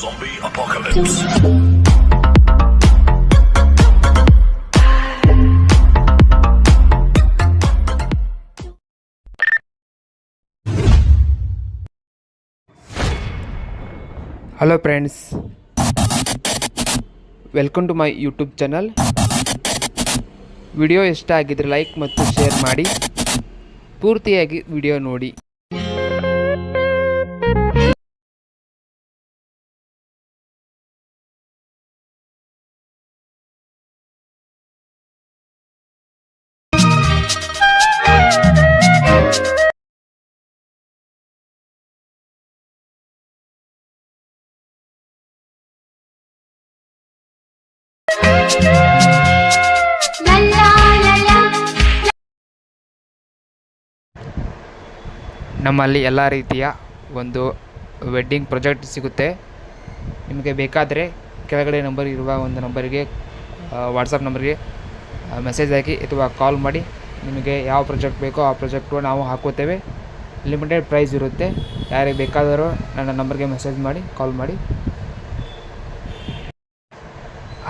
Zombie apocalypse. Hello friends welcome to my YouTube channel video ಇಷ್ಟ ಆಗಿದ್ರೆ like ಮತ್ತು share ಮಾಡಿ. ಪೂರ್ತಿಯಾಗಿ ವಿಡಿಯೋ ನೋಡಿ. ನಮ್ಮಲ್ಲಿ ಎಲ್ಲ ರೀತಿಯ ಒಂದು ವೆಡ್ಡಿಂಗ್ ಪ್ರೊಜೆಕ್ಟ್ ಸಿಗುತ್ತೆ. ನಿಮಗೆ ಬೇಕಾದರೆ ಕೆಳಗಡೆ ನಂಬರ್ ಇರುವ ಒಂದು ನಂಬರಿಗೆ ವಾಟ್ಸಪ್ ನಂಬರ್ಗೆ ಮೆಸೇಜ್ ಹಾಕಿ ಅಥವಾ ಕಾಲ್ ಮಾಡಿ ನಿಮಗೆ ಯಾವ ಪ್ರಾಜೆಕ್ಟ್ ಬೇಕೋ ಆ ಪ್ರಾಜೆಕ್ಟು ನಾವು ಹಾಕೋತೇವೆ. ಲಿಮಿಟೆಡ್ ಪ್ರೈಸ್ ಇರುತ್ತೆ. ಯಾರಿಗೆ ಬೇಕಾದರೂ ನನ್ನ ನಂಬರ್ಗೆ ಮೆಸೇಜ್ ಮಾಡಿ ಕಾಲ್ ಮಾಡಿ.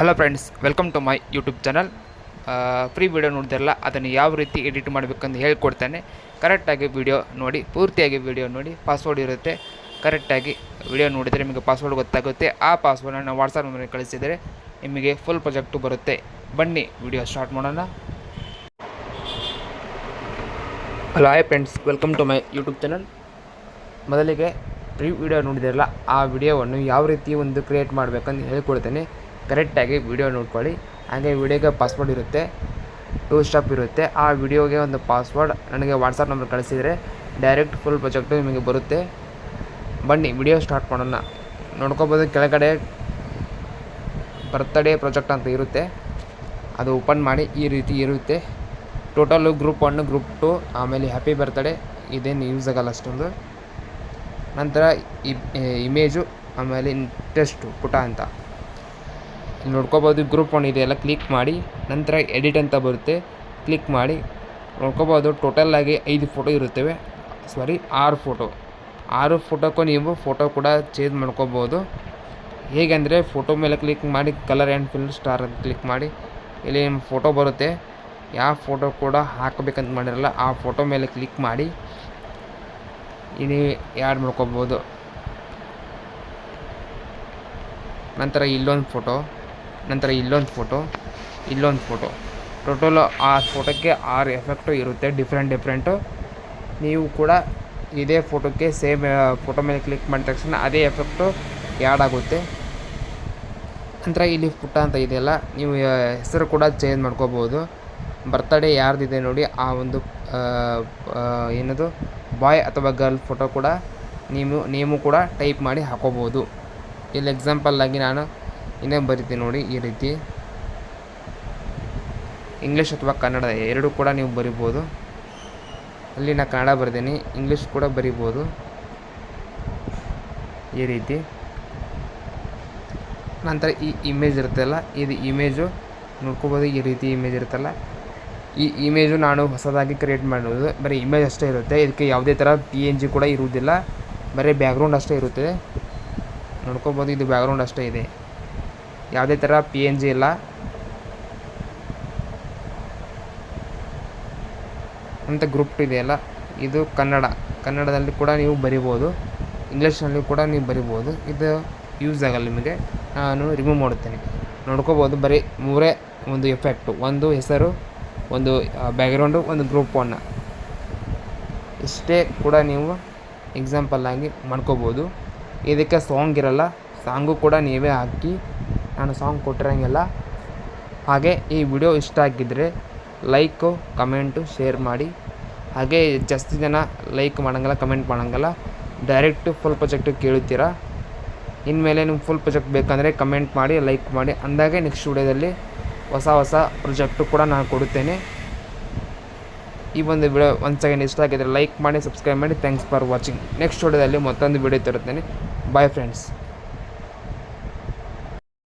Hello friends welcome to my YouTube channel free video ನೋಡಿದಿರಲ್ಲ ಅದನ್ನು ಯಾವ ರೀತಿ ಎಡಿಟ್ ಮಾಡಬೇಕಂತ ಹೇಳ್ಕೊಡ್ತೇನೆ. ಕರೆಕ್ಟಾಗಿ ವಿಡಿಯೋ ನೋಡಿ, ಪೂರ್ತಿಯಾಗಿ ವಿಡಿಯೋ ನೋಡಿ ಪಾಸ್ವರ್ಡ್ ಇರುತ್ತೆ. ಕರೆಕ್ಟಾಗಿ ವಿಡಿಯೋ ನೋಡಿದರೆ ನಿಮಗೆ ಪಾಸ್ವರ್ಡ್ ಗೊತ್ತಾಗುತ್ತೆ. ಆ ಪಾಸ್ವರ್ಡನ್ನು ವಾಟ್ಸಪ್ ನಂಬರ್ಗೆ ಕಳಿಸಿದರೆ ನಿಮಗೆ ಫುಲ್ ಪ್ರೊಜೆಕ್ಟು ಬರುತ್ತೆ. ಬನ್ನಿ ವಿಡಿಯೋ ಸ್ಟಾರ್ಟ್ ಮಾಡೋಣ. Hello hi friends welcome to my YouTube channel ಮೊದಲಿಗೆ ಪ್ರೀ ವಿಡಿಯೋ ನೋಡಿದಿರಲ್ಲ, ಆ ವಿಡಿಯೋವನ್ನು ಯಾವ ರೀತಿ ಒಂದು ಕ್ರಿಯೇಟ್ ಮಾಡಬೇಕಂತ ಹೇಳ್ಕೊಡ್ತೇನೆ. ಕರೆಕ್ಟಾಗಿ ವೀಡಿಯೋ ನೋಡ್ಕೊಳ್ಳಿ. ಹಾಗೆ ವಿಡಿಯೋಗೆ ಪಾಸ್ವರ್ಡ್ ಇರುತ್ತೆ, ಟೂ ಸ್ಟಾಪ್ ಇರುತ್ತೆ. ಆ ವಿಡಿಯೋಗೆ ಒಂದು ಪಾಸ್ವರ್ಡ್ ನನಗೆ ವಾಟ್ಸಪ್ ನಂಬರ್ ಕಳಿಸಿದರೆ ಡೈರೆಕ್ಟ್ ಫುಲ್ ಪ್ರೊಜೆಕ್ಟು ನಿಮಗೆ ಬರುತ್ತೆ. ಬನ್ನಿ, ವಿಡಿಯೋ ಸ್ಟಾರ್ಟ್ ಮಾಡೋಣ. ನೋಡ್ಕೋಬೋದು, ಕೆಳಗಡೆ ಬರ್ತಡೇ ಪ್ರಾಜೆಕ್ಟ್ ಅಂತ ಇರುತ್ತೆ. ಅದು ಓಪನ್ ಮಾಡಿ ಈ ರೀತಿ ಇರುತ್ತೆ. Total group one group two ಆಮೇಲೆ ಹ್ಯಾಪಿ ಬರ್ತಡೇ ಇದೇನು ಯೂಸ್ ಆಗಲ್ಲ ಅಷ್ಟೊಂದು. ನಂತರ ಇಮೇಜು ಆಮೇಲೆ ಇಂಟ್ರೆಸ್ಟು ಪುಟ ಅಂತ. ನೋಡ್ಕೋಬೋದು ಗ್ರೂಪ್ ಒನ್ ಇದೆಯಲ್ಲ ಕ್ಲಿಕ್ ಮಾಡಿ, ನಂತರ ಎಡಿಟ್ ಅಂತ ಬರುತ್ತೆ. ಕ್ಲಿಕ್ ಮಾಡಿ, ನೋಡ್ಕೋಬೋದು ಟೋಟಲ್ ಆಗಿ ಐದು ಫೋಟೋ ಇರುತ್ತವೆ. ಸಾರಿ ಆರು ಫೋಟೋ ಆರು ಫೋಟೋಕ್ಕೂ ನೀವು ಫೋಟೋ ಕೂಡ ಚೇಂಜ್ ಮಾಡ್ಕೋಬೋದು. ಹೇಗೆಂದರೆ ಫೋಟೋ ಮೇಲೆ ಕ್ಲಿಕ್ ಮಾಡಿ ಕಲರ್ ಆ್ಯಂಡ್ ಫಿಲ್ ಸ್ಟಾರ್ ಅಂತ ಕ್ಲಿಕ್ ಮಾಡಿ, ಇಲ್ಲಿ ನಿಮ್ಮ ಫೋಟೋ ಬರುತ್ತೆ. ಯಾವ ಫೋಟೋ ಕೂಡ ಹಾಕಬೇಕಂತ ಮಾಡಿರಲ್ಲ, ಆ ಫೋಟೋ ಮೇಲೆ ಕ್ಲಿಕ್ ಮಾಡಿ, ಇಲ್ಲಿ ಆ್ಯಡ್ ಮಾಡ್ಕೋಬೋದು. ನಂತರ ಇಲ್ಲೊಂದು ಫೋಟೋ ನಂತರ ಇಲ್ಲೊಂದು ಫೋಟೋ ಇಲ್ಲೊಂದು ಫೋಟೋ ಟೋಟಲ್ ಆ ಫೋಟೋಕ್ಕೆ ಆರು ಎಫೆಕ್ಟು ಇರುತ್ತೆ ಡಿಫ್ರೆಂಟ್ ಡಿಫ್ರೆಂಟು ನೀವು ಕೂಡ ಇದೇ ಫೋಟೋಕ್ಕೆ ಸೇಮ್ ಫೋಟೋ ಮೇಲೆ ಕ್ಲಿಕ್ ಮಾಡಿದ ತಕ್ಷಣ ಅದೇ ಎಫೆಕ್ಟು ಆ್ಯಡ್ ಆಗುತ್ತೆ. ನಂತರ ಇಲ್ಲಿ ಪುಟ್ಟ ಅಂತ ಇದೆಯಲ್ಲ ನೀವು ಹೆಸರು ಕೂಡ ಚೇಂಜ್ ಮಾಡ್ಕೋಬೋದು. ಬರ್ತಡೇ ಯಾರ್ದಿದೆ ನೋಡಿ, ಆ ಒಂದು ಏನದು ಬಾಯ್ ಅಥವಾ ಗರ್ಲ್ ಫೋಟೋ ಕೂಡ ನೀವು ನೇಮು ಕೂಡ ಟೈಪ್ ಮಾಡಿ ಹಾಕೋಬೋದು. ಇಲ್ಲಿ ಎಕ್ಸಾಂಪಲ್ ಆಗಿ ನಾನು ಇನ್ನೇ ಬರಿತೀನಿ ನೋಡಿ ಈ ರೀತಿ. ಇಂಗ್ಲೀಷ್ ಅಥವಾ ಕನ್ನಡ ಎರಡು ಕೂಡ ನೀವು ಬರಿಬೋದು. ಅಲ್ಲಿ ನಾನು ಕನ್ನಡ ಬರ್ತೀನಿ ಇಂಗ್ಲೀಷ್ ಕೂಡ ಬರಿಬೋದು. ಈ ರೀತಿ. ನಂತರ ಈ ಇಮೇಜ್ ಇರುತ್ತಲ್ಲ, ಇದು ಇಮೇಜು ನೋಡ್ಕೋಬೋದು, ಈ ರೀತಿ ಇಮೇಜ್ ಇರುತ್ತಲ್ಲ. ಈ ಇಮೇಜು ನಾನು ಹೊಸದಾಗಿ ಕ್ರಿಯೇಟ್ ಮಾಡೋದು ಬರೀ ಇಮೇಜ್ ಅಷ್ಟೇ ಇರುತ್ತೆ. ಇದಕ್ಕೆ ಯಾವುದೇ ಥರ ಪಿ ಎನ್ ಜಿ ಕೂಡ ಇರುವುದಿಲ್ಲ. ಬರೀ ಬ್ಯಾಕ್ಗ್ರೌಂಡ್ ಅಷ್ಟೇ ಇರುತ್ತೆ. ನೋಡ್ಕೋಬೋದು, ಇದು ಬ್ಯಾಕ್ಗ್ರೌಂಡ್ ಅಷ್ಟೇ ಇದೆ. ಯಾವುದೇ ಥರ ಪಿ ಎನ್ ಜಿ ಇಲ್ಲ. ಅಂತ ಗ್ರೂಪ್ ಇದೆಯಲ್ಲ ಇದು ಕನ್ನಡ. ಕನ್ನಡದಲ್ಲಿ ಕೂಡ ನೀವು ಬರಿಬೋದು. ಇಂಗ್ಲೀಷ್ನಲ್ಲಿ ಕೂಡ ನೀವು ಬರಿಬೋದು. ಇದು ಯೂಸ್ ಆಗಲ್ಲ ನಿಮಗೆ. ನಾನು ರಿಮೂವ್ ಮಾಡುತ್ತೇನೆ. ನೋಡ್ಕೋಬೋದು, ಬರೀ ಮೂರೇ ಒಂದು ಎಫೆಕ್ಟು ಒಂದು ಹೆಸರು, ಒಂದು ಬ್ಯಾಕ್ಗ್ರೌಂಡು ಒಂದು ಗ್ರೂಪ್ ಒನ್ನ ಇಷ್ಟೇ ಕೂಡ ನೀವು ಎಕ್ಸಾಂಪಲ್ ಆಗಿ ಮಾಡ್ಕೋಬೋದು. ಇದಕ್ಕೆ ಸಾಂಗ್ ಇರಲ್ಲ ಸಾಂಗು ಕೂಡ ನೀವೇ ಹಾಕಿ ನಾನು ಸಾಂಗ್ ಕೊಟ್ಟಿರೋಂಗಿಲ್ಲ. ಹಾಗೆ ಈ ವಿಡಿಯೋ ಇಷ್ಟ ಆಗಿದ್ದರೆ ಲೈಕು, ಕಮೆಂಟು, ಶೇರ್ ಮಾಡಿ. ಹಾಗೆ ಜಾಸ್ತಿ ಜನ ಲೈಕ್ ಮಾಡಂಗಿಲ್ಲ, ಕಮೆಂಟ್ ಮಾಡೋಂಗಿಲ್ಲ. ಡೈರೆಕ್ಟು ಫುಲ್ ಪ್ರೊಜೆಕ್ಟು ಕೇಳುತ್ತೀರಾ? ಇನ್ಮೇಲೆ ನಿಮ್ಗೆ ಫುಲ್ ಪ್ರೊಜೆಕ್ಟ್ ಬೇಕಂದರೆ ಕಮೆಂಟ್ ಮಾಡಿ, ಲೈಕ್ ಮಾಡಿ. ಅಂದಾಗೆ ನೆಕ್ಸ್ಟ್ ವಿಡಿಯೋದಲ್ಲಿ ಹೊಸ ಹೊಸ ಪ್ರೊಜೆಕ್ಟು ಕೂಡ ನಾನು ಕೊಡುತ್ತೇನೆ. ಈ ಒಂದು ವಿಡಿಯೋ ಒಂದು ಸೆಕೆಂಡ್ ಇಷ್ಟ ಆಗಿದ್ದರೆ ಲೈಕ್ ಮಾಡಿ, ಸಬ್ಸ್ಕ್ರೈಬ್ ಮಾಡಿ. ಥ್ಯಾಂಕ್ಸ್ ಫಾರ್ ವಾಚಿಂಗ್ ನೆಕ್ಸ್ಟ್ ವಿಡಿಯೋದಲ್ಲಿ ಮತ್ತೊಂದು ವಿಡಿಯೋ ತರುತ್ತೇನೆ. Bye friends